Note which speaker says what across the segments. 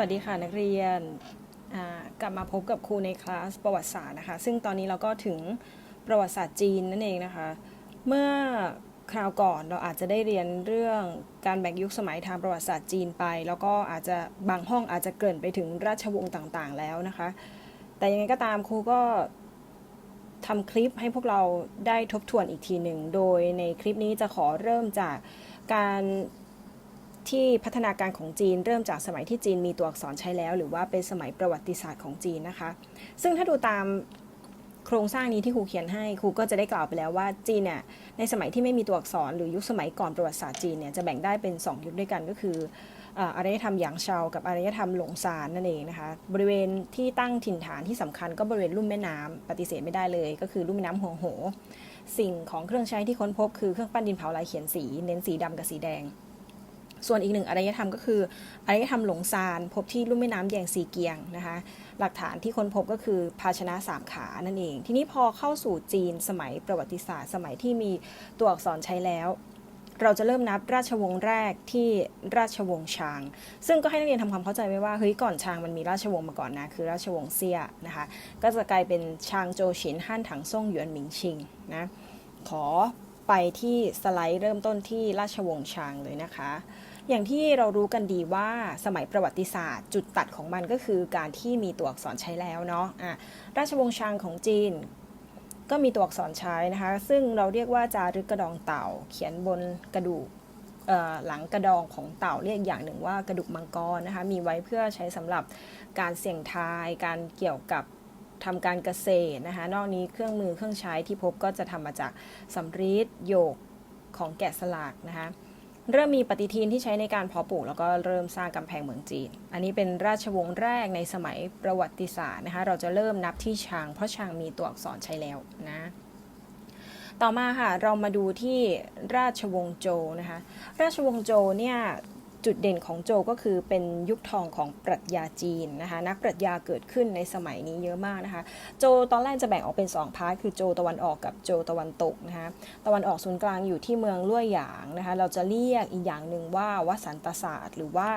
Speaker 1: วัสดีค่ะนักเรียนกลับมาพบกับครูในคลาสประวัติศาสตร์นะคะ ซึ่งตอนนี้เราก็ถึงประวัติศาสตร์จีนนั่นเองนะคะ เมื่อคราวก่อนเราอาจจะได้เรียนเรื่องการแบ่งยุคสมัยทางประวัติศาสตร์จีนไป แล้วก็อาจจะบางห้องอาจจะเกินไปถึงราชวงศ์ต่างๆ แล้วนะคะ แต่ยังไงก็ตามครูก็ทำคลิปให้พวกเราได้ทบทวนอีกทีหนึ่ง โดยในคลิปนี้จะขอเริ่มจากการ ที่พัฒนาการของจีนเริ่มจากสมัยที่จีนมีตัวอักษรใช้แล้ว หรือว่าเป็นสมัยประวัติศาสตร์ของจีนนะคะ ซึ่งถ้าดูตามโครงสร้างนี้ที่ครูเขียนให้ครูก็จะได้กล่าวไปแล้วว่าจีนเนี่ยในสมัยที่ไม่มีตัวอักษร หรือยุคสมัยก่อนประวัติศาสตร์จีนเนี่ยจะแบ่งได้เป็น 2 ยุคด้วยกันก็คืออารยธรรมหยางเชากับอารยธรรมหลงซานนั่นเองนะคะบริเวณที่ตั้งถิ่นฐานที่สำคัญก็บริเวณลุ่มแม่น้ำปฏิเสธไม่ได้เลย ก็คือลุ่มแม่น้ำหัวโห สิ่งของเครื่องใช้ที่ค้นพบคือเครื่องปั้นดินเผาลายเขียนสี เน้นสีดำกับสีแดง ส่วนอีกหนึ่งอารยธรรมก็คืออารยธรรมหลงซานพบที่ลุ่มแม่น้ำแยงซีเกียงนะคะ หลักฐานที่ค้นพบก็คือภาชนะสามขานั่นเอง ทีนี้พอเข้าสู่จีนสมัยประวัติศาสตร์สมัยที่มีตัวอักษรใช้แล้ว เราจะเริ่มนับราชวงศ์แรกที่ราชวงศ์ชาง ซึ่งก็ให้นักเรียนทำความเข้าใจไว้ว่าเฮ้ยก่อนชางมันมีราชวงศ์มาก่อนนะคือราชวงศ์เซี่ยนะคะ ก็จะกลายเป็นชางโจฉินฮั่นถังซ่งหยวนหมิงชิงนะขอไปที่สไลด์เริ่มต้นที่ราชวงศ์ชางเลยนะคะ อย่างที่เรารู้กันดีว่าสมัยประวัติศาสตร์ จุดตัดของมันก็คือการที่มีตัวอักษรใช้แล้วเนาะะราชวงศ์ชางของจีน ก็มีตัวอักษรใช้นะคะ ซึ่งเราเรียกว่าจารึกกระดองเต่า เขียนบนกระดูกหลังกระดองของเต่าเรียกอย่างหนึ่งว่ากระดูกมังกรนะคะมีไว้เพื่อใช้สำหรับการเสี่ยงทาย การเกี่ยวกับทำการเกษตรนะคะ นอกนี้เครื่องมือเครื่องใช้ที่พบก็จะทำมาจากสำริดโยกของแกะสลักนะคะ เริ่มมีปฏิทินที่ใช้ในการเพาะปลูก แล้วก็เริ่มสร้างกำแพงเมืองจีน อันนี้เป็นราชวงศ์แรกในสมัยประวัติศาสตร์นะคะเราจะเริ่มนับที่ชาง เพราะชางมีตัวอักษรใช้แล้วนะต่อมาค่ะเรามาดูที่ราชวงศ์โจนะคะราชวงศ์โจเนี่ย จุดเด่นของโจก็คือเป็นยุคทองของปรัชญาจีนนะคะนักปรัชญาเกิดขึ้นในสมัยนี้เยอะมากนะคะ โจตอนแรกจะแบ่งออกเป็น 2 พาร์ทคือโจตะวันออกกับโจตะวันตกนะคะตะวันออกศูนย์กลางอยู่ที่เมืองลุ่ยหยางนะคะเราจะเรียกอีกอย่างหนึ่งว่าวสันตศาสตร์ หรือว่า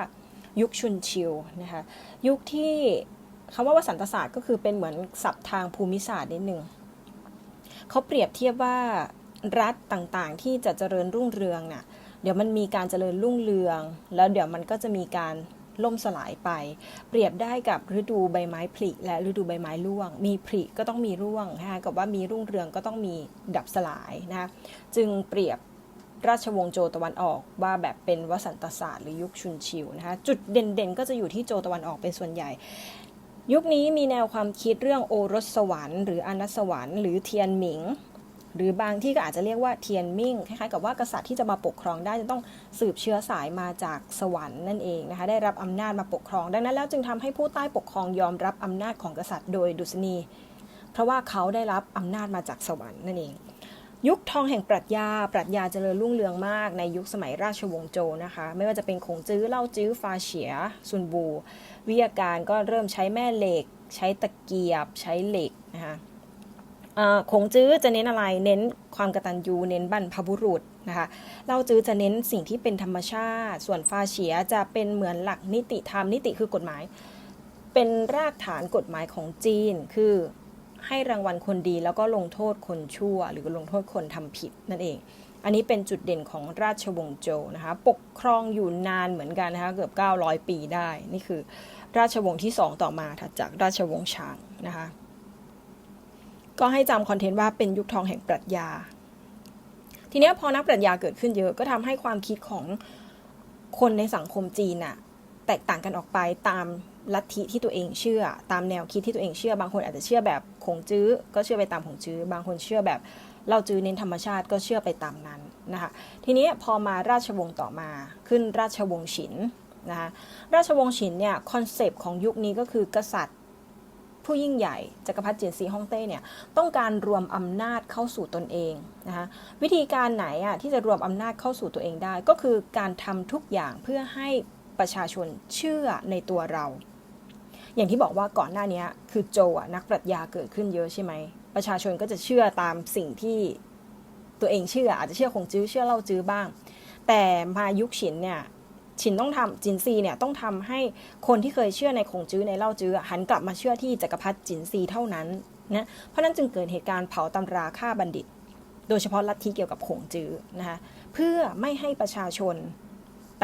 Speaker 1: ยุคชุนชิวนะคะยุคที่คำว่าวสันตศาสตร์ก็คือเป็นเหมือนศัพท์ทางภูมิศาสตร์นิดหนึ่งเขาเปรียบเทียบว่ารัฐต่างๆ ที่จะเจริญรุ่งเรืองน่ะ เดี๋ยวมันมีการเจริญรุ่งเรือง แล้วเดี๋ยวมันก็จะมีการล่มสลายไป เปรียบได้กับฤดูใบไม้ผลิและฤดูใบไม้ร่วง มีผลิก็ต้องมีร่วงนะคะกับว่ามีรุ่งเรืองก็ต้องมีดับสลายนะคะจึงเปรียบราชวงศ์โจตะวันออกว่าแบบเป็นวสันตศาสตร์หรือยุคชุนชิวนะคะจุดเด่นๆ ก็จะอยู่ที่โจตะวันออกเป็นส่วนใหญ่ ยุคนี้มีแนวความคิดเรื่องโอรสสวรรค์หรืออนัสวรรค์หรือเทียนหมิง หรือบางที่ก็อาจจะเรียกว่าเทียนมิ่งคล้ายๆกับว่ากษัตริย์ที่จะมาปกครองได้จะต้องสืบเชื้อสายมาจากสวรรค์นั่นเองนะคะได้รับอำนาจมาปกครอง ดังนั้นแล้วจึงทำให้ผู้ใต้ปกครองยอมรับอำนาจของกษัตริย์โดยดุษณี เพราะว่าเขาได้รับอำนาจมาจากสวรรค์นั่นเองยุคทองแห่งปรัชญา ปรัชญาเจริญรุ่งเรืองมากในยุคสมัยราชวงศ์โจนะคะ ไม่ว่าจะเป็นขงจื้อ เล่าจื้อ ฟาเฉีย ซุนบู วิทยาการก็เริ่มใช้แม่เหล็ก ใช้ตะเกียบ ใช้เหล็กนะคะ อ่าขงจื้อจะเน้นอะไร เน้นความกตัญญูเน้นบรรพบุรุษนะคะเล่าจื้อจะเน้นสิ่งที่เป็นธรรมชาติ ส่วนฟาเฉียจะเป็นเหมือนหลักนิติธรรมนิติคือกฎหมาย เป็นรากฐานกฎหมายของจีน คือให้รางวัลคนดีแล้วก็ลงโทษคนชั่ว หรือลงโทษคนทำผิดนั่นเอง อันนี้เป็นจุดเด่นของราชวงศ์โจวนะคะ ปกครองอยู่นานเหมือนกันนะคะเกือบ 900 ปีได้ นี่คือราชวงศ์ที่ 2 ต่อมาถัดจากราชวงศ์ชางนะคะ ก็ให้จำคอนเทนต์ว่าเป็นยุคทองแห่งปรัชญา ทีนี้พอนักปรัชญาเกิดขึ้นเยอะก็ทำให้ความคิดของคนในสังคมจีนน่ะแตกต่างกันออกไปตามลัทธิที่ตัวเองเชื่อ ตามแนวคิดที่ตัวเองเชื่อบางคนอาจจะเชื่อแบบขงจื้อ ก็เชื่อไปตามขงจื้อ บางคนเชื่อแบบเล่าจื้อเน้นธรรมชาติก็เชื่อไปตามนั้นนะคะทีนี้พอมาราชวงศ์ต่อมาขึ้นราชวงศ์ฉินนะคะราชวงศ์ฉินเนี่ยคอนเซปต์ของยุคนี้ก็คือกษัตริย์ ผู้ยิ่งใหญ่จักรพรรดิเจียนซีฮ่องเต้เนี่ยต้องการรวมอำนาจเข้าสู่ตนเองนะคะวิธีการไหนอะที่จะรวมอำนาจเข้าสู่ตัวเองได้ ก็คือการทำทุกอย่างเพื่อให้ประชาชนเชื่อในตัวเรา อย่างที่บอกว่าก่อนหน้านี้คือโจอะนักปรัชญาเกิดขึ้นเยอะใช่ไหมประชาชนก็จะเชื่อตามสิ่งที่ตัวเองเชื่ออาจจะเชื่อคงจื้อเชื่อเล่าจื้อบ้าง แต่มายุคฉินเนี่ย จินต้องทำจินซีเนี่ยต้องทำให้คนที่เคยเชื่อในคงจื้อในเล่าจื้อหันกลับมาเชื่อที่จักรพรรดิจินซีเท่านั้นนะเพราะนั้นจึงเกิดเหตุการณ์เผาตำราฆ่าบัณฑิต โดยเฉพาะลัทธิเกี่ยวกับคงจื้อนะคะเพื่อไม่ให้ประชาชน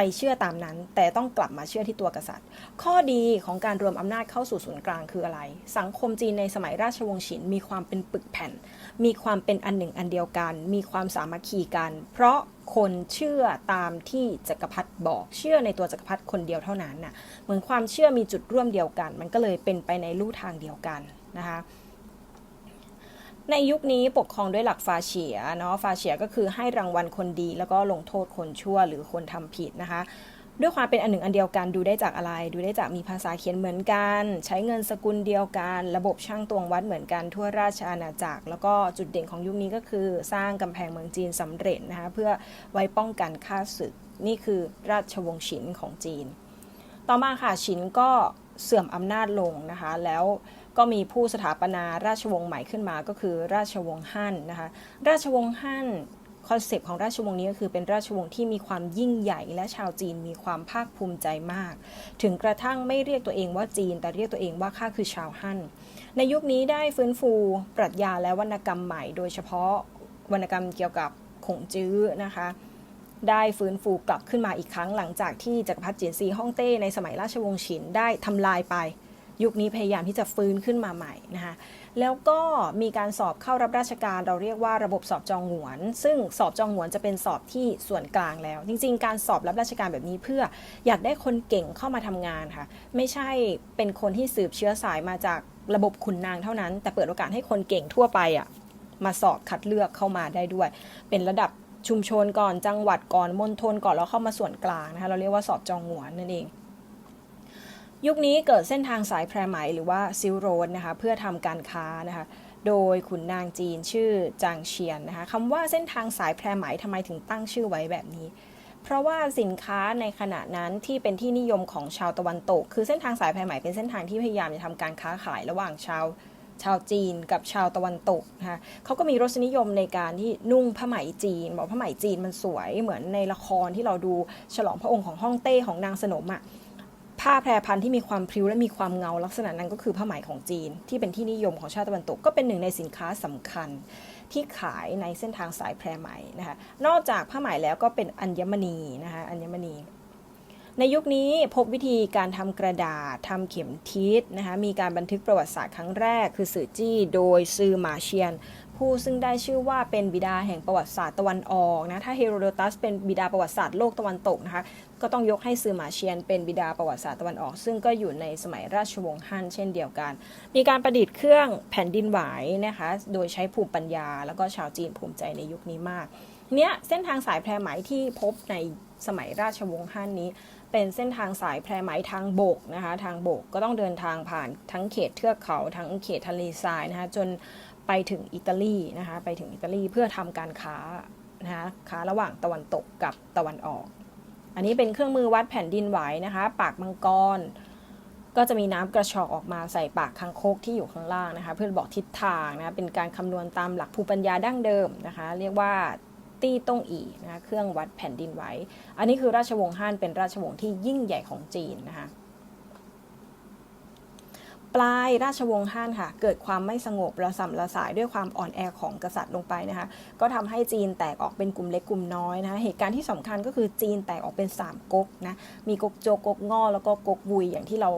Speaker 1: ไปเชื่อตามนั้น แต่ต้องกลับมาเชื่อที่ตัวกษัตริย์ ข้อดีของการรวมอำนาจเข้าสู่ศูนย์กลางคืออะไร สังคมจีนในสมัยราชวงศ์ฉินมีความเป็นปึกแผ่น มีความเป็นอันหนึ่งอันเดียวกัน มีความสามัคคีกัน เพราะคนเชื่อตามที่จักรพรรดิบอกเชื่อในตัวจักรพรรดิคนเดียวเท่านั้นน่ะเหมือนความเชื่อมีจุดร่วมเดียวกัน มันก็เลยเป็นไปในลู่ทางเดียวกันนะคะ ในยุคนี้ปกครองด้วยหลักฟาเฉียเนาะฟาเฉียก็คือให้รางวัลคนดี แล้วก็ลงโทษคนชั่วหรือคนทำผิดนะคะด้วยความเป็นอันหนึ่งอันเดียวกันดูได้จากอะไร ดูได้จากมีภาษาเขียนเหมือนกัน ใช้เงินสกุลเดียวกัน ระบบช่างตวงวัดเหมือนกันทั่วราชอาณาจักร แล้วก็จุดเด่นของยุคนี้ก็คือสร้างกำแพงเมืองจีนสำเร็จนะคะเพื่อไว้ป้องกันค่าศึก นี่คือราชวงศ์ฉินของจีน ต่อมาค่ะฉินก็เสื่อมอำนาจลงนะคะแล้ว ก็มีผู้สถาปนาราชวงศ์ใหม่ขึ้นมาก็คือราชวงศ์ฮั่นนะคะราชวงศ์ฮั่นคอนเซปต์ของราชวงศ์นี้ก็คือเป็นราชวงศ์ที่มีความยิ่งใหญ่และชาวจีนมีความภาคภูมิใจมาก ถึงกระทั่งไม่เรียกตัวเองว่าจีน แต่เรียกตัวเองว่าข้าคือชาวฮั่น ในยุคนี้ได้ฟื้นฟูปรัชญาและวรรณกรรมใหม่ โดยเฉพาะวรรณกรรมเกี่ยวกับขงจื้อนะคะ ได้ฟื้นฟูกลับขึ้นมาอีกครั้งหลังจากที่จักรพรรดิเจียนซีฮ่องเต้ในสมัยราชวงศ์ฉินได้ทำลายไป ยุคนี้พยายามที่จะฟื้นขึ้นมาใหม่นะคะแล้วก็มีการสอบเข้ารับราชการเราเรียกว่าระบบสอบจองหวน ซึ่งสอบจองหวนจะเป็นสอบที่ส่วนกลางแล้ว จริง ๆ การสอบรับราชการแบบนี้เพื่ออยากได้คนเก่งเข้ามาทำงานค่ะ ไม่ใช่เป็นคนที่สืบเชื้อสายมาจากระบบขุนนางเท่านั้น แต่เปิดโอกาสให้คนเก่งทั่วไปอะมาสอบคัดเลือกเข้ามาได้ด้วย เป็นระดับชุมชนก่อนจังหวัดก่อนมณฑลก่อนแล้วเข้ามาส่วนกลางนะคะเราเรียกว่าสอบจองหวนนั่นเอง ยุคนี้เกิดเส้นทางสายแพรไหมหรือว่าซิลโรดนะคะเพื่อทำการค้านะคะโดยขุนนางจีนชื่อจางเชียนนะคะคำว่าเส้นทางสายแพรไหมทำไมถึงตั้งชื่อไว้แบบนี้ เพราะว่าสินค้าในขณะนั้นที่เป็นที่นิยมของชาวตะวันตก คือเส้นทางสายแพรไหมเป็นเส้นทางที่พยายามจะทำการค้าขายระหว่างชาวชาวจีนกับชาวตะวันตกนะคะเขาก็มีรสนิยมในการที่นุ่งผ้าไหมจีน บอกผ้าไหมจีนมันสวยเหมือนในละครที่เราดูฉลองพระองค์ของฮ่องเต้ของนางสนมอะ่ะ ผ้าแพรพันธุ์ที่มีความพริ้วและมีความเงาลักษณะนั้นก็คือผ้าไหมของจีน ที่เป็นที่นิยมของชาติตะวันตกก็เป็นหนึ่งในสินค้าสำคัญ ที่ขายในเส้นทางสายแพรไหมนะคะนอกจากผ้าไหมแล้วก็เป็นอัญมณีนะคะอัญมณีในยุคนี้พบวิธีการทำกระดาษทำเข็มทิศนะคะมีการบันทึกประวัติศาสตร์ครั้งแรกคือสื่อจี้โดยซือหมาเชียน ผู้ซึ่งได้ชื่อว่าเป็นบิดาแห่งประวัติศาสตร์ตะวันออกนะถ้าเฮโรโดตัสเป็นบิดาประวัติศาสตร์โลกตะวันตกนะคะก็ต้องยกให้ซือหมาเชียนเป็นบิดาประวัติศาสตร์ตะวันออก ซึ่งก็อยู่ในสมัยราชวงศ์ฮั่นเช่นเดียวกัน มีการประดิษฐ์เครื่องแผ่นดินไหวนะคะโดยใช้ภูมิปัญญา แล้วก็ชาวจีนภูมิใจในยุคนี้มากเนี้ยเส้นทางสายแพรไหมที่พบในสมัยราชวงศ์ฮั่นนี้ เป็นเส้นทางสายแพรไหมทางบกนะคะทางบกก็ต้องเดินทางผ่านทั้งเขตเทือกเขาทั้งเขตทะเลทรายนะคะจน ไปถึงอิตาลีนะคะไปถึงอิตาลีเพื่อทำการค้านะคะค้าระหว่างตะวันตกกับตะวันออก อันนี้เป็นเครื่องมือวัดแผ่นดินไหวนะคะ ปากมังกร ก็จะมีน้ำกระชอกออกมาใส่ปากคังคกที่อยู่ข้างล่างนะคะ เพื่อบอกทิศทางนะะเป็นการคำนวณตามหลักภูมิปัญญาดั้งเดิมนะคะ เรียกว่าตี้ต้งอีนะะเครื่องวัดแผ่นดินไหว อันนี้คือราชวงศ์ฮั่นเป็นราชวงศ์ที่ยิ่งใหญ่ของจีนนะคะ ปลายราชวงศ์ฮั่นค่ะ เกิดความไม่สงบระสำระสายด้วยความอ่อนแอของกษัตริย์ลงไปนะคะ ก็ทำให้จีนแตกออกเป็นกลุ่มเล็กกลุ่มน้อยนะคะ เหตุการณ์ที่สำคัญก็คือจีนแตกออกเป็น 3ก๊กนะ มีก๊กโจกก๊กง่อแล้วก็ก๊กวุยอย่างที่เรา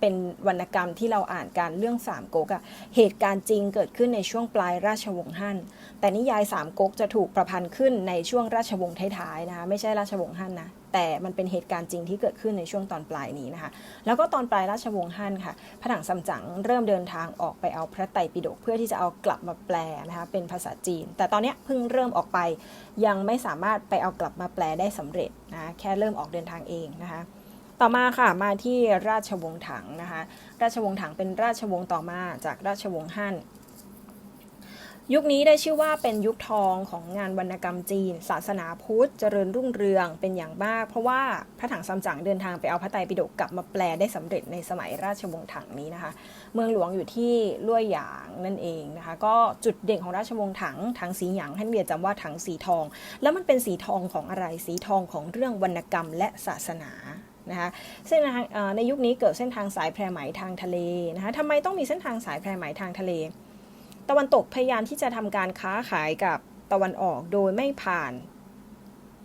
Speaker 1: เป็นวรรณกรรมที่เราอ่านการเรื่องสามก๊กอะเหตุการณ์จริงเกิดขึ้นในช่วงปลายราชวงศ์ฮั่น แต่นิยายสามก๊กจะถูกประพันธ์ขึ้นในช่วงราชวงศ์ท้ายๆนะคะ ไม่ใช่ราชวงศ์ฮั่นนะ แต่มันเป็นเหตุการณ์จริงที่เกิดขึ้นในช่วงตอนปลายนี้นะคะ แล้วก็ตอนปลายราชวงศ์ฮั่นค่ะ พระถังซัมจั๋งเริ่มเดินทางออกไปเอาพระไตรปิฎกเพื่อที่จะเอากลับมาแปลนะคะเป็นภาษาจีน แต่ตอนนี้เพิ่งเริ่มออกไป ยังไม่สามารถไปเอากลับมาแปลได้สำเร็จนะแค่เริ่มออกเดินทางเองนะคะต่อมาค่ะมาที่ราชวงศ์ถังนะคะ ราชวงศ์ถังเป็นราชวงศ์ต่อมาจากราชวงศ์ฮั่น ยุคนี้ได้ชื่อว่าเป็นยุคทองของงานวรรณกรรมจีน ศาสนาพุทธ เจริญรุ่งเรืองเป็นอย่างมาก เพราะว่าพระถังซัมจั๋งเดินทางไปเอาพระไตรปิฎกกลับมาแปลได้สำเร็จในสมัยราชวงศ์ถังนี้นะคะ เมืองหลวงอยู่ที่ลุ่ยหยางนั่นเองนะคะ ก็จุดเด่นของราชวงศ์ถังถังสีหยางให้เรียนจำว่าถังสีทอง แล้วมันเป็นสีทองของอะไรสีทองของเรื่องวรรณกรรมและศาสนานะคะซึ่งในยุคนี้เกิดเส้นทางสายแพรไหมทางทะเลนะคะทำไมต้องมีเส้นทางสายแพรไหมทางทะเล ตะวันตกพยายามที่จะทำการค้าขายกับตะวันออกโดยไม่ผ่าน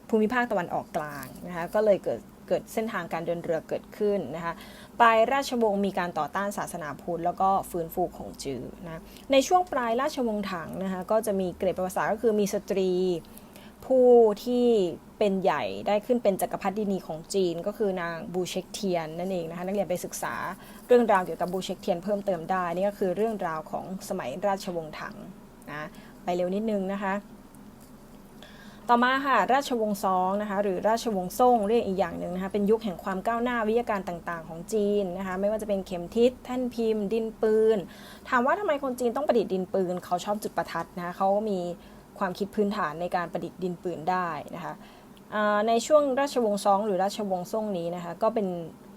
Speaker 1: ภูมิภาคตะวันออกกลางนะคะก็เลยเกิดเกิดเส้นทางการเดินเรือเกิดขึ้นนะคะปลายราชวงศ์มีการต่อต้านศาสนาพุทธแล้วก็ฟื้นฟูของจือนะในช่วงปลายราชวงศ์ถังนะคะก็จะมีเกรดประวัติศาสตร์ก็คือมีสตรี ผู้ที่เป็นใหญ่ได้ขึ้นเป็นจักรพรรดินีของจีน ก็คือนางบูเชกเทียนนั่นเองนะคะนักเรียนไปศึกษาเรื่องราวเกี่ยวกับบูเชกเทียนเพิ่มเติมได้นี่ก็คือเรื่องราวของสมัยราชวงศ์ถังนะไปเร็วนิดนึงนะคะ ต่อมาค่ะราชวงศ์ซองนะคะหรือราชวงศ์ซ่งเรียกอีกอย่างหนึ่งนะคะเป็นยุคแห่งความก้าวหน้าวิทยาการต่างๆ ของจีนนะคะไม่ว่าจะเป็นเข็มทิศแท่นพิมพ์ ดินปืน ถามว่าทำไมคนจีนต้องประดิษฐ์ดินปืน เขาชอบจุดประทัดนะคะเขามี ความคิดพื้นฐานในการประดิษฐ์ดินปืนได้นะคะในช่วงราชวงศ์ซองหรือราชวงศ์ซ่งนี้นะคะก็เป็น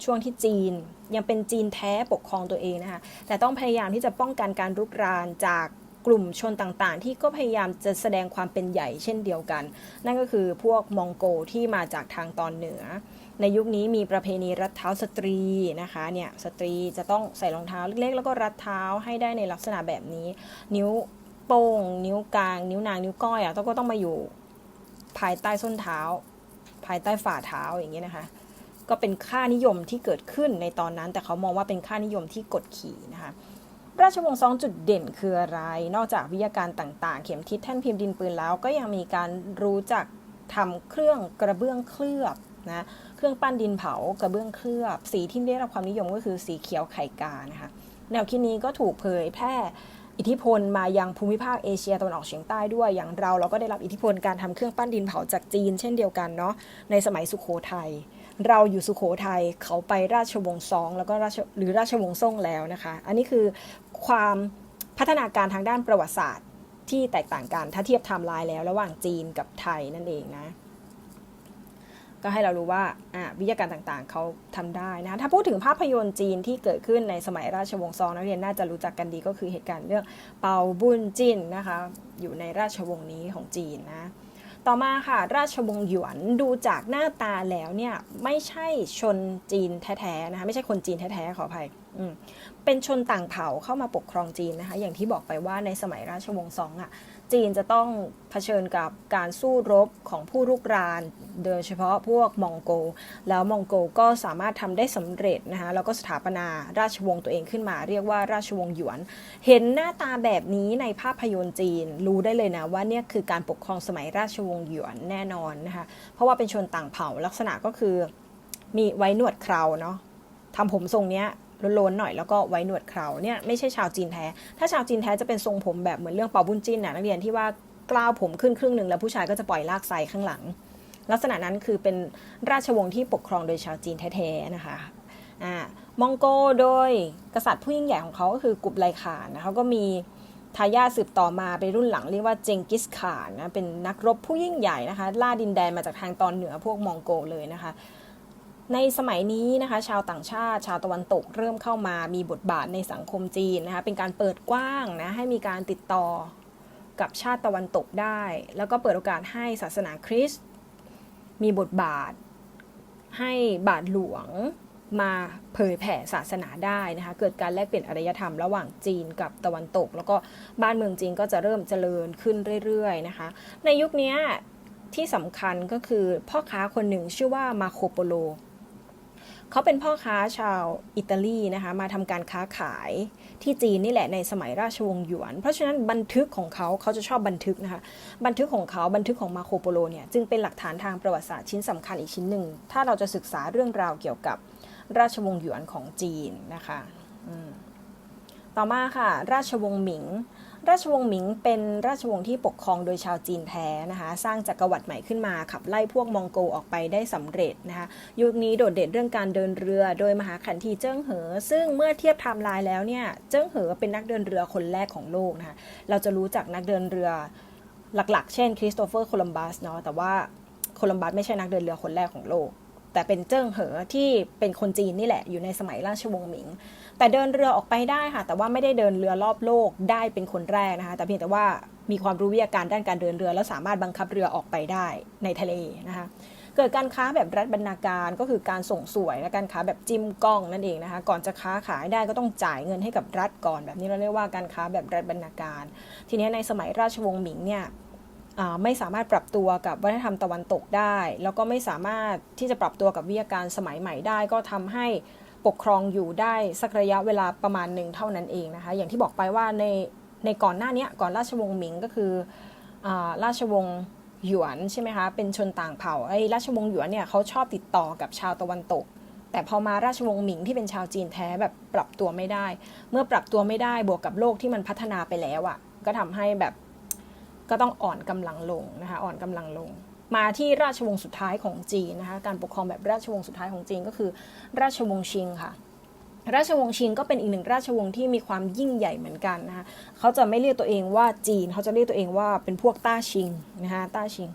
Speaker 1: ช่วงที่จีนยังเป็นจีนแท้ปกครองตัวเองนะคะแต่ต้องพยายามที่จะป้องกันการรุกรานจากกลุ่มชนต่างๆ ที่ก็พยายามจะแสดงความเป็นใหญ่เช่นเดียวกัน นั่นก็คือพวกมองโกที่มาจากทางตอนเหนือ ในยุคนี้มีประเพณีรัดเท้าสตรีนะคะเนี่ยสตรีจะต้องใส่รองเท้าเล็กๆ แล้วก็รัดเท้าให้ได้ในลักษณะแบบนี้ นิ้ว โป้ง นิ้วกลาง นิ้วนางนิ้วก้อยอะต้องก็ต้องมาอยู่ภายใต้ส้นเท้า ภายใต้ฝ่าเท้าอย่างนี้นะคะ ก็เป็นค่านิยมที่เกิดขึ้นในตอนนั้น แต่เขามองว่าเป็นค่านิยมที่กดขี่นะคะราชวงศ์ซองจุดเด่นคืออะไร นอกจากวิทยาการต่างๆ เข็มทิศแท่นพิมพ์ดินปืนแล้ว ก็ยังมีการรู้จักทำเครื่องกระเบื้องเคลือบนะเครื่องปั้นดินเผากระเบื้องเคลือบ สีที่ได้รับความนิยมก็คือสีเขียวไข่กานะคะแนวคิดนี้ก็ถูกเผยแพร่ อิทธิพลมายังภูมิภาคเอเชียตะวันออกเฉียงใต้ด้วย อย่างเราเราก็ได้รับอิทธิพลการทำเครื่องปั้นดินเผาจากจีน เช่นเดียวกันเนาะในสมัยสุขโขทยัยเราอยู่สุขโขทัยเขาไปราชวงศ์ซองแล้วก็ราชหรือราชวงศ์ซ่งแล้วนะคะ อันนี้คือความพัฒนาการทางด้านประวัติศาสตร์ที่แตกต่างกันถ้าเทียบไทม์ไลน์แล้วระหว่างจีนกับไทยนั่นเองนะ ก็ให้เรารู้ว่าวิทยาการต่างๆ เขาทำได้นะถ้าพูดถึงภาพยนตร์จีนที่เกิดขึ้นในสมัยราชวงศ์ซองนักเรียนน่าจะรู้จักกันดีก็คือเหตุการณ์เรื่องเปาบุญจินนะคะอยู่ในราชวงศ์นี้ของจีนนะต่อมาค่ะราชวงศ์หยวนดูจากหน้าตาแล้วเนี่ยไม่ใช่ชนจีนแท้ๆนะคะไม่ใช่คนจีนแท้ๆขออภัยเป็นชนต่างเผ่าเข้ามาปกครองจีนนะคะอย่างที่บอกไปว่าในสมัยราชวงศ์ซองอะ จีนจะต้องเผชิญกับการสู้รบของผู้รุกราน โดยเฉพาะพวกมองโกแล้วมองโกก็สามารถทำได้สำเร็จนะคะแล้วก็สถาปนาราชวงศ์ตัวเองขึ้นมา เรียกว่าราชวงศ์หยวน เห็นหน้าตาแบบนี้ในภาพยนตร์จีนรู้ได้เลยนะว่าเนี่ยคือการปกครองสมัยราชวงศ์หยวนแน่นอนนะคะเพราะว่าเป็นชนต่างเผ่าลักษณะก็คือมีไว้หนวดเคราเนาะทำผมทรงเนี้ย โลนๆหน่อยแล้วก็ไว้หนวดเคราเนี่ยไม่ใช่ชาวจีนแท้ ถ้าชาวจีนแท้จะเป็นทรงผมแบบเหมือนเรื่องเปาบุญจินน่ะนักเรียนที่ว่ากล้าวผมขึ้นครึ่งหนึ่งแล้วผู้ชายก็จะปล่อยลากไซข้างหลัง ลักษณะนั้นคือเป็นราชวงศ์ที่ปกครองโดยชาวจีนแท้ๆนะคะอ่ามองโกโดยกษัตริย์ผู้ยิ่งใหญ่ของเขาก็คือกุบไลขานนะเขาก็มีทายาทสืบต่อมาเป็นรุ่นหลังเรียกว่าเจงกิสขานนะเป็นนักรบผู้ยิ่งใหญ่นะคะ ล่าดินแดนมาจากทางตอนเหนือพวกมองโกเลยนะคะ ในสมัยนี้นะคะชาวต่างชาติ ชาวตะวันตกเริ่มเข้ามามีบทบาทในสังคมจีนนะคะเป็นการเปิดกว้างนะให้มีการติดต่อกับชาติตะวันตกได้ แล้วก็เปิดโอกาสให้ศาสนาคริสต์มีบทบาทให้บาทหลวงมาเผยแผ่ศาสนาได้นะคะ เกิดการแลกเปลี่ยนอารยธรรมระหว่างจีนกับตะวันตก แล้วก็บ้านเมืองจีนก็จะเริ่มเจริญขึ้นเรื่อยๆนะคะ ในยุคนี้ที่สำคัญก็คือพ่อค้าคนหนึ่งชื่อว่ามาโคโปโล เขาเป็นพ่อค้าชาวอิตาลีนะคะมาทำการค้าขายที่จีนนี่แหละในสมัยราชวงศ์หยวน เพราะฉะนั้นบันทึกของเขาเขาจะชอบบันทึกนะคะบันทึกของเขาบันทึกของมาโคโปโลเนี่ยจึงเป็นหลักฐานทางประวัติศาสตร์ชิ้นสำคัญอีกชิ้นหนึ่ง ถ้าเราจะศึกษาเรื่องราวเกี่ยวกับราชวงศ์หยวนของจีนนะคะต่อมาค่ะ ราชวงศ์หมิง ราชวงศ์หมิงเป็นราชวงศ์ที่ปกครองโดยชาวจีนแท้นะคะ สร้างจักรวรรดิใหม่ขึ้นมา ขับไล่พวกมองโกออกไปได้สำเร็จนะคะ ยุคนี้โดดเด่นเรื่องการเดินเรือโดยมหาขันทีเจิ้งเหอ ซึ่งเมื่อเทียบไทม์ไลน์แล้วเนี่ย เจิ้งเหอเป็นนักเดินเรือคนแรกของโลกนะคะ เราจะรู้จักนักเดินเรือหลักๆ เช่นคริสโตเฟอร์โคลัมบัสเนาะ แต่ว่าโคลัมบัสไม่ใช่นักเดินเรือคนแรกของโลก แต่เป็นเจิ้งเหอที่เป็นคนจีนนี่แหละอยู่ในสมัยราชวงศ์หมิง แต่เดินเรือออกไปได้ค่ะ แต่ว่าไม่ได้เดินเรือรอบโลกได้เป็นคนแรกนะคะ แต่เพียงแต่ว่ามีความรู้วิทยาการด้านการเดินเรือ แล้วสามารถบังคับเรือออกไปได้ในทะเลนะคะ เกิดการค้าแบบรัฐบรรณาการก็คือการส่งสวยและการค้าแบบจิ้มกล้องนั่นเองนะคะ ก่อนจะค้าขายได้ก็ต้องจ่ายเงินให้กับรัฐก่อน แบบนี้เราเรียกว่าการค้าแบบรัฐบรรณาการ ทีนี้ในสมัยราชวงศ์หมิงเนี่ยไม่สามารถปรับตัวกับวัฒนธรรมตะวันตกได้ แล้วก็ไม่สามารถที่จะปรับตัวกับวิทยาการสมัยใหม่ได้ ก็ทำให้ ปกครองอยู่ได้สักระยะเวลาประมาณหนึ่งเท่านั้นเองนะคะ อย่างที่บอกไปว่าในในก่อนหน้านี้ก่อนราชวงศ์หมิงก็คืออราชวงศ์หยวนใช่ไหมคะ เป็นชนต่างเผ่าไอ้ราชวงศ์หยวนเนี่ยเขาชอบติดต่อกับชาวตะวันตก แต่พอมาราชวงศ์หมิงที่เป็นชาวจีนแท้แบบปรับตัวไม่ได้ เมื่อปรับตัวไม่ได้บวกกับโลกที่มันพัฒนาไปแล้วอะ่ะก็ทำให้แบบก็ต้องอ่อนกำลังลงนะคะอ่อนกำลังลง มาที่ราชวงศ์สุดท้ายของจีนนะคะการปกครองแบบราชวงศ์สุดท้ายของจีนก็คือ ราชวงศ์ชิงค่ะ ราชวงศ์ชิงก็เป็นอีกหนึ่งราชวงศ์ที่มีความยิ่งใหญ่เหมือนกันนะคะเขาจะไม่เรียกตัวเองว่าจีนเขาจะเรียกตัวเองว่าเป็นพวกต้าชิงนะคะต้าชิง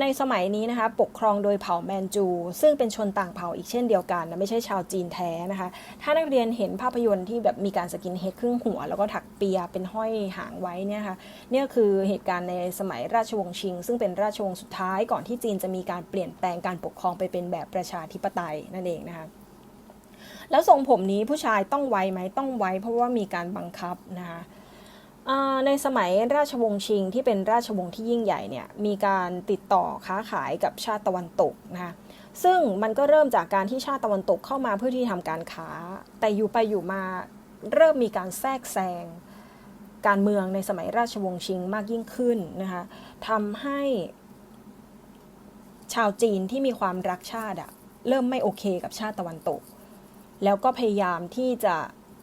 Speaker 1: ในสมัยนี้นะคะปกครองโดยเผ่าแมนจู ซึ่งเป็นชนต่างเผ่าอีกเช่นเดียวกันนะไม่ใช่ชาวจีนแท้นะคะ ถ้านักเรียนเห็นภาพยนตร์ที่แบบมีการสกินเฮดครึ่งหัว แล้วก็ถักเปียเป็นห้อยหางไว้เนี่ยค่ะเนี่ยคือเหตุการณ์ในสมัยราชวงศ์ชิง ซึ่งเป็นราชวงศ์สุดท้ายก่อนที่จีนจะมีการเปลี่ยนแปลงการปกครองไปเป็นแบบประชาธิปไตยนั่นเองนะคะแล้วทรงผมนี้ผู้ชายต้องไวไหมต้องไวเพราะว่ามีการบังคับนะคะ ในสมัยราชวงศ์ชิงที่เป็นราชวงศ์ที่ยิ่งใหญ่เนี่ยมีการติดต่อค้าขายกับชาติตะวันตกนะคะซึ่งมันก็เริ่มจากการที่ชาติตะวันตกเข้ามาเพื่อที่ทำการค้า แต่อยู่ไปอยู่มาเริ่มมีการแทรกแซงการเมืองในสมัยราชวงศ์ชิงมากยิ่งขึ้นนะคะทำให้ชาวจีนที่มีความรักชาติอะเริ่มไม่โอเคกับชาติตะวันตก แล้วก็พยายามที่จะ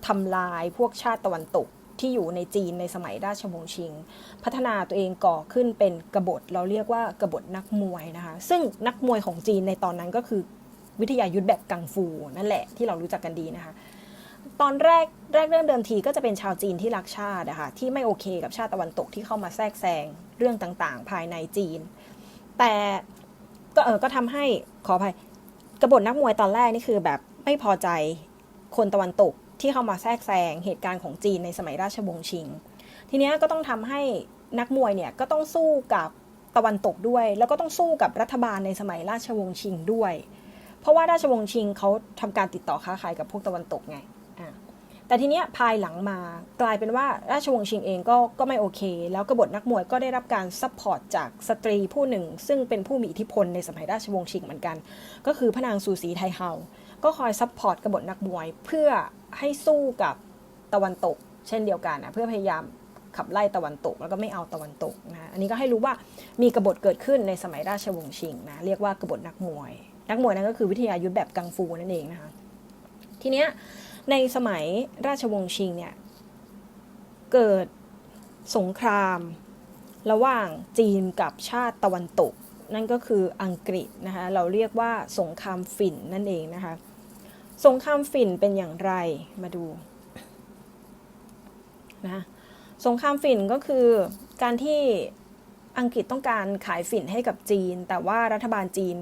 Speaker 1: ทำลายพวกชาติตะวันตก ที่อยู่ในจีนในสมัยราชวงศ์ชิง พัฒนาตัวเองก่อขึ้นเป็นกบฏเราเรียกว่ากบฏนักมวยนะคะ ซึ่งนักมวยของจีนในตอนนั้นก็คือวิทยายุทธแบบกังฟูนั่นแหละที่เรารู้จักกันดีนะคะ ตอนแรกแรกเริ่มเดิมทีก็จะเป็นชาวจีนที่รักชาตินะคะที่ไม่โอเคกับชาติตะวันตกที่เข้ามาแทรกแซงเรื่องต่างๆ ภายในจีน แต่ก็เออก็ทำให้ขออภัยกบฏนักมวยตอนแรกนี่คือแบบไม่พอใจคนตะวันตก ที่เข้ามาแทรกแซงเหตุการณ์ของจีนในสมัยราชวงศ์ชิง ทีเนี้ยก็ต้องทำให้นักมวยเนี่ยก็ต้องสู้กับตะวันตกด้วย แล้วก็ต้องสู้กับรัฐบาลในสมัยราชวงศ์ชิงด้วย เพราะว่าราชวงศ์ชิงเขาทำการติดต่อค้าขายกับพวกตะวันตกไงแต่ทีเนี้ยภายหลังมากลายเป็นว่าราชวงศ์ชิงเองก็ก็ไม่โอเค แล้วกบฏนักมวยก็ได้รับการซัพพอร์ตจากสตรีผู้หนึ่ง ซึ่งเป็นผู้มีอิทธิพลในสมัยราชวงศ์ชิงเหมือนกัน ก็คือพระนางซูสีไทเฮา ก็คอยซัพพอร์ตกบฏนักมวยเพื่อ ให้สู้กับตะวันตก เช่นเดียวกันนะเพื่อพยายามขับไล่ตะวันตก แล้วก็ไม่เอาตะวันตกนะอันนี้ก็ให้รู้ว่ามีกบฏเกิดขึ้นในสมัยราชวงศ์ชิงนะเรียกว่ากบฏนักมวย นักมวยนั่นก็คือวิทยายุทธแบบกังฟูนั่นเองนะคะทีเนี้ยในสมัยราชวงศ์ชิงเนี่ยเกิดสงคราม ระหว่างจีนกับชาติตะวันตก นั่นก็คืออังกฤษนะคะเราเรียกว่าสงครามฝิ่นนั่นเองนะคะ สงครามฝิ่นเป็นอย่างไรมาดูนะสงครามฝิ่นก็คือการที่อังกฤษต้องการขายฝิ่นให้กับจีน แต่ว่ารัฐบาลจีน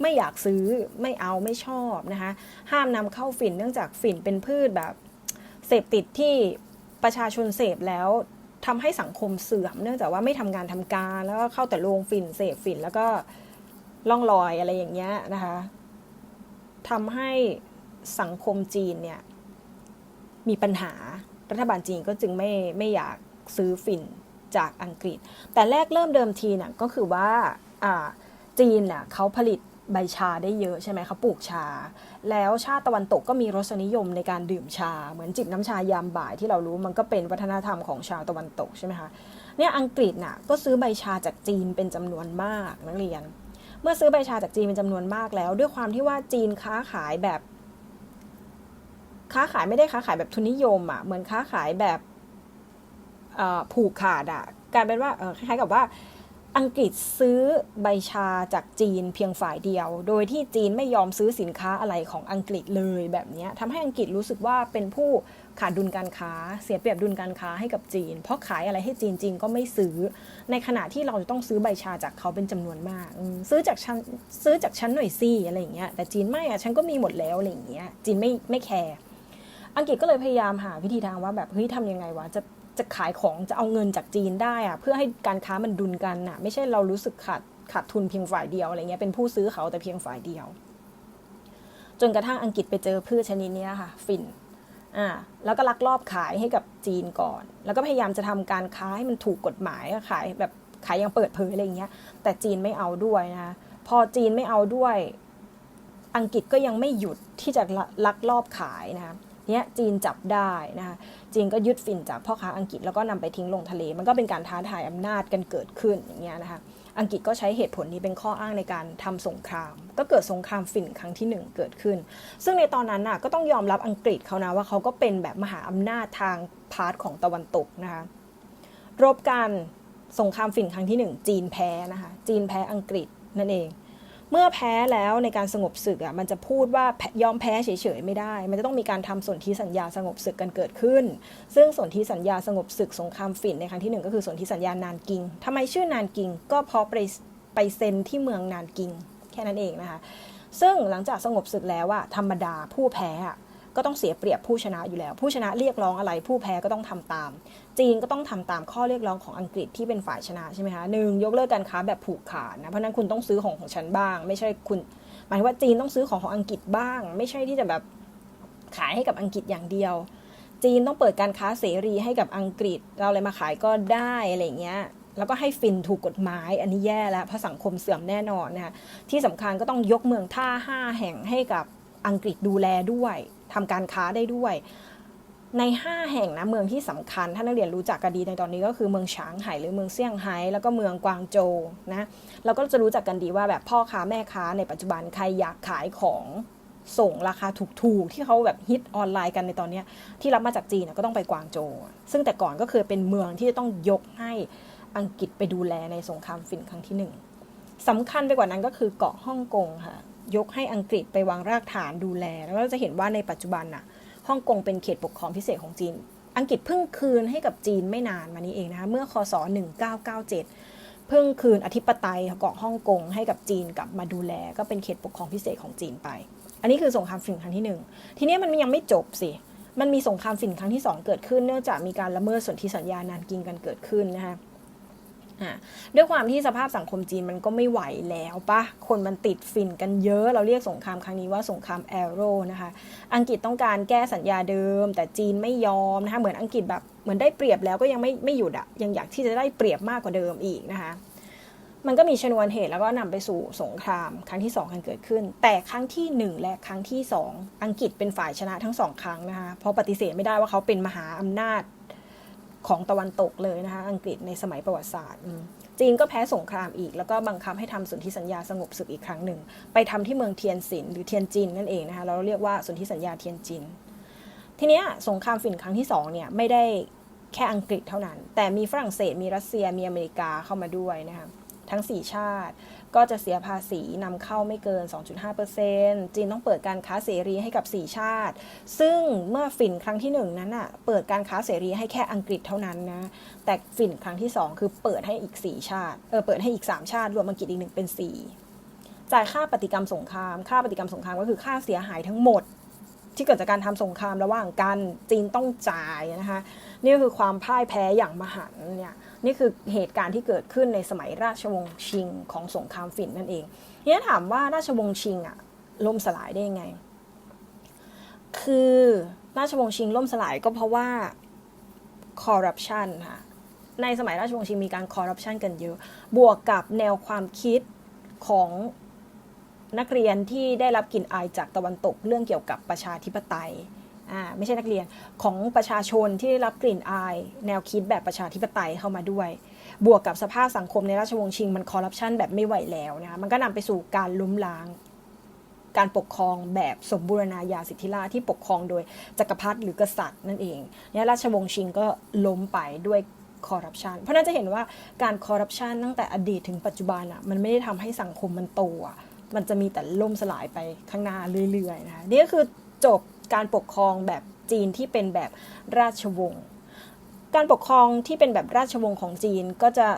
Speaker 1: ไม่อยากซื้อไม่เอาไม่ชอบนะคะห้ามนำเข้าฝิ่นเนื่องจากฝิ่นเป็นพืชแบบเสพติดที่ประชาชนเสพแล้วทำให้สังคมเสื่อม เนื่องจากว่าไม่ทำงานทำการ แล้วก็เข้าแต่โรงฝิ่นเสพฝิ่นแล้วก็ล่องลอยอะไรอย่างเงี้ยนะคะ ทำให้สังคมจีนเนี่ยมีปัญหารัฐบาลจีนก็จึงไม่ไม่อยากซื้อฝิ่นจากอังกฤษ แต่แรกเริ่มเดิมทีเนี่ยก็คือว่าจีนน่ะเขาผลิตใบชาได้เยอะใช่ไหมเขาปลูกชา แล้วชาติตะวันตกก็มีรสนิยมในการดื่มชา เหมือนจิบน้ำชายามบ่ายที่เรารู้มันก็เป็นวัฒนธรรมของชาวตะวันตกใช่ไหมคะเนี่ยอังกฤษน่ะก็ซื้อใบชาจากจีนเป็นจำนวนมากนักเรียน เมื่อซื้อใบชาจากจีนเป็นจำนวนมากแล้ว ด้วยความที่ว่าจีนค้าขายแบบ ค้าขายไม่ได้ค้าขายแบบทุนนิยมอะเหมือนค้าขายแบบผูกขาดอะกลายเป็นว่าคล้ายๆกับว่า อังกฤษซื้อใบชาจากจีนเพียงฝ่ายเดียว โดยที่จีนไม่ยอมซื้อสินค้าอะไรของอังกฤษเลยแบบนี้ทำให้อังกฤษรู้สึกว่าเป็นผู้ขาดดุลการค้า เสียเปรียบดุลการค้าให้กับจีน เพราะขายอะไรให้จีนจีนก็ไม่ซื้อ ในขณะที่เราจะต้องซื้อใบชาจากเขาเป็นจำนวนมาก ซื้อจากฉันซื้อจากฉันหน่อยสิอะไรอย่างเงี้ยแต่จีนไม่อะฉันก็มีหมดแล้วอะไรอย่างเงี้ยจีนไม่ไม่แคร์อังกฤษก็เลยพยายามหาวิธีทางว่าแบบเฮ้ยทำยังไงวะจะ จะขายของจะเอาเงินจากจีนได้อะเพื่อให้การค้ามันดุลกันน่ะ ไม่ใช่เรารู้สึกขาดขาดทุนเพียงฝ่ายเดียวอะไรเงี้ยเป็นผู้ซื้อเขาแต่เพียงฝ่ายเดียว จนกระทั่งอังกฤษไปเจอพืชชนิดนี้ค่ะ ฟินอ่าแล้วก็ลักลอบขายให้กับจีนก่อน แล้วก็พยายามจะทำการค้าให้มันถูกกฎหมายขายแบบขายอย่างเปิดเผยอะไรเงี้ย แต่จีนไม่เอาด้วยนะคะพอจีนไม่เอาด้วย อังกฤษก็ยังไม่หยุดที่จะลักลอบขายนะคะ เนี้ยจีนจับได้นะคะจีนก็ยึดฝิ่นจากพ่อค้าอังกฤษแล้วก็นำไปทิ้งลงทะเล มันก็เป็นการท้าทายอำนาจกันเกิดขึ้นอย่างเงี้ยนะคะอังกฤษก็ใช้เหตุผลนี้เป็นข้ออ้างในการทำสงคราม ก็เกิดสงครามฝิ่นครั้งที่หนึ่งเกิดขึ้น ซึ่งในตอนนั้นน่ะก็ต้องยอมรับอังกฤษเขานะว่าเขาก็เป็นแบบมหาอำนาจทางพาร์ทของตะวันตกนะคะรบกันสงครามฝิ่นครั้งที่หนึ่งจีนแพ้นะคะจีนแพ้อังกฤษนั่นเอง เมื่อแพ้แล้วในการสงบศึกอะมันจะพูดว่าแพ้ยอมแพ้เฉยๆไม่ได้ มันจะต้องมีการทำสนธิสัญญาสงบศึกกันเกิดขึ้น ซึ่งสนธิสัญญาสงบศึกสงครามฝิ่นในครั้งที่หนึ่งก็คือสนธิสัญญานานกิงทำไมชื่อนานกิง ก็เพราะไปไปเซ็นที่เมืองนานกิง แค่นั้นเองนะคะซึ่งหลังจากสงบศึกแล้วอะธรรมดาผู้แพ้อะก็ต้องเสียเปรียบผู้ชนะอยู่แล้ว ผู้ชนะเรียกร้องอะไรผู้แพ้ก็ต้องทำตาม จีนก็ต้องทำตามข้อเรียกร้องของอังกฤษที่เป็นฝ่ายชนะใช่ไหมคะหนึ่งยกเลิกการค้าแบบผูกขาดนะเพราะนั้นคุณต้องซื้อของของฉันบ้าง ไม่ใช่คุณหมายว่าจีนต้องซื้อของของอังกฤษบ้าง ไม่ใช่ที่จะแบบขายให้กับอังกฤษอย่างเดียว จีนต้องเปิดการค้าเสรีให้กับอังกฤษ เราอะไรมาขายก็ได้อะไรเงี้ยแล้วก็ให้ฟินถูกกฎหมาย อันนี้แย่แล้วเพราะสังคมเสื่อมแน่นอนนะคะที่สำคัญก็ต้องยกเมืองท่าห้าแห่งให้กับอังกฤษดูแลด้วยทำการค้าได้ด้วย ใน 5 แห่งนะเมืองที่สำคัญ ถ้านักเรียนรู้จักกันดีในตอนนี้ก็คือเมืองฉางไห่หรือเมืองเซี่ยงไฮ้แล้วก็เมืองกวางโจวนะเราก็จะรู้จักกันดีว่าแบบพ่อค้าแม่ค้าในปัจจุบันใครอยากขายของส่งราคาถูกๆ ที่เขาแบบฮิตออนไลน์กันในตอนนี้ที่รับมาจากจีนก็ต้องไปกวางโจวซึ่งแต่ก่อนก็คือเป็นเมืองที่จะต้องยกให้อังกฤษไปดูแลในสงครามฝิ่นครั้งที่หนึ่งสำคัญไปกว่านั้นก็คือเกาะฮ่องกงค่ะยกให้อังกฤษไปวางรากฐานดูแล แล้วก็จะเห็นว่าในปัจจุบันน่ะ ฮ่องกงเป็นเขตปกครองพิเศษของจีน อังกฤษเพิ่งคืนให้กับจีนไม่นานมานี้เองนะคะเมื่อคศ 1997 เพิ่งคืนอธิปไตยเกาะฮ่องกงให้กับจีนกลับมาดูแล ก็เป็นเขตปกครองพิเศษของจีนไป อันนี้คือสงครามฝิ่นครั้งที่หนึ่งทีนี้มันยังไม่จบสิมันมีสงครามฝิ่นครั้งที่สองเกิดขึ้นเนื่องจากมีการละเมิดสนธิสัญญานานกิงกันเกิดขึ้นนะคะ ด้วยความที่สภาพสังคมจีนมันก็ไม่ไหวแล้วปะคนมันติดฟินกันเยอะ เราเรียกสงครามครั้งนี้ว่าสงครามแอโร่นะคะ อังกฤษต้องการแก้สัญญาเดิม แต่จีนไม่ยอมนะคะเหมือนอังกฤษแบบเหมือนได้เปรียบแล้วก็ยังไม่ไม่หยุดอะยังอยากที่จะได้เปรียบมากกว่าเดิมอีกนะคะมันก็มีชนวนเหตุแล้วก็นำไปสู่สงครามครั้งที่ 2 กันเกิดขึ้น แต่ครั้งที่ 1 และครั้งที่ 2 อังกฤษเป็นฝ่ายชนะทั้งสองครั้งนะคะเพราะปฏิเสธไม่ได้ว่าเขาเป็นมหาอำนาจ ของตะวันตกเลยนะคะอังกฤษในสมัยประวัติศาสตร์ จีนก็แพ้สงครามอีก แล้วก็บังคับให้ทำสนธิสัญญาสงบศึกอีกครั้งหนึ่ง ไปทำที่เมืองเทียนซินหรือเทียนจินนั่นเองนะคะเราเรียกว่าสนธิสัญญาเทียนจิน ทีเนี้ยสงครามฝิ่นครั้งที่สองเนี่ยไม่ได้แค่อังกฤษเท่านั้น แต่มีฝรั่งเศสมีรัสเซียมีอเมริกาเข้ามาด้วยนะคะทั้ง 4 ชาติ ก็จะเสียภาษีนำเข้าไม่เกิน 2.5%จีนต้องเปิดการค้าเสรีให้กับ 4 ชาติ ซึ่งเมื่อฝิ่นครั้งที่ 1 นั้นอะเปิดการค้าเสรีให้แค่อังกฤษเท่านั้นนะ แต่ฝิ่นครั้งที่ 2 คือเปิดให้อีก 4 ชาติ เออ เปิดให้อีก 3 ชาติ รวมอังกฤษอีกหนึ่งเป็น 4 จ่ายค่าปฏิกรรมสงคราม ค่าปฏิกรรมสงครามก็คือค่าเสียหายทั้งหมดที่เกิดจากการทำสงครามระหว่างกันจีนต้องจ่ายนะคะ นี่ก็คือความพ่ายแพ้อย่างมหันเนี่ย นี่คือเหตุการณ์ที่เกิดขึ้นในสมัยราชวงศ์ชิงของสงครามฝิ่นนั่นเองเนี่ยถามว่าราชวงศ์ชิงอะล่มสลายได้ยังไง คือราชวงศ์ชิงล่มสลายก็เพราะว่าคอร์รัปชันค่ะ ในสมัยราชวงศ์ชิงมีการคอร์รัปชันกันเยอะ บวกกับแนวความคิดของนักเรียนที่ได้รับกลิ่นอายจากตะวันตกเรื่องเกี่ยวกับประชาธิปไตย อ่าไม่ใช่นักเรียนของประชาชนที่ได้รับกลิ่นอาย แนวคิดแบบประชาธิปไตยเข้ามาด้วย บวกกับสภาพสังคมในราชวงศ์ชิง มันคอร์รัปชันแบบไม่ไหวแล้วนะคะมันก็นำไปสู่การล้มล้าง การปกครองแบบสมบูรณาญาสิทธิราชที่ปกครองโดยจักรพรรดิหรือกษัตริย์นั่นเองเนี่ยราชวงศ์ชิงก็ล้มไปด้วยคอร์รัปชันเพราะน่าจะเห็นว่าการคอร์รัปชันตั้งแต่อดีตถึงปัจจุบันอะมันไม่ได้ทำให้สังคมมันโตอะมันจะมีแต่ล่มสลายไปข้างหน้าเรื่อยๆนะคะนี่ก็คือจบ การปกครองแบบจีนที่เป็นแบบราชวงศ์การปกครองที่เป็นแบบราชวงศ์ของจีนก็จะ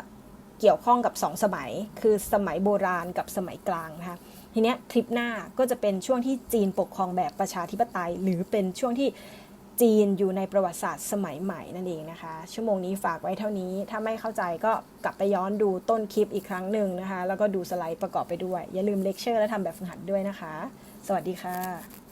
Speaker 1: เกี่ยวข้องกับ 2 สมัย คือสมัยโบราณกับสมัยกลางนะคะทีเนี้ยคลิปหน้าก็จะเป็นช่วงที่จีนปกครองแบบประชาธิปไตย หรือเป็นช่วงที่จีนอยู่ในประวัติศาสตร์สมัยใหม่นั่นเองนะคะ ชั่วโมงนี้ฝากไว้เท่านี้ ถ้าไม่เข้าใจก็กลับไปย้อนดูต้นคลิปอีกครั้งหนึ่งนะคะ แล้วก็ดูสไลด์ประกอบไปด้วย อย่าลืมเลคเชอร์และทำแบบฝึกหัดด้วยนะคะ สวัสดีค่ะ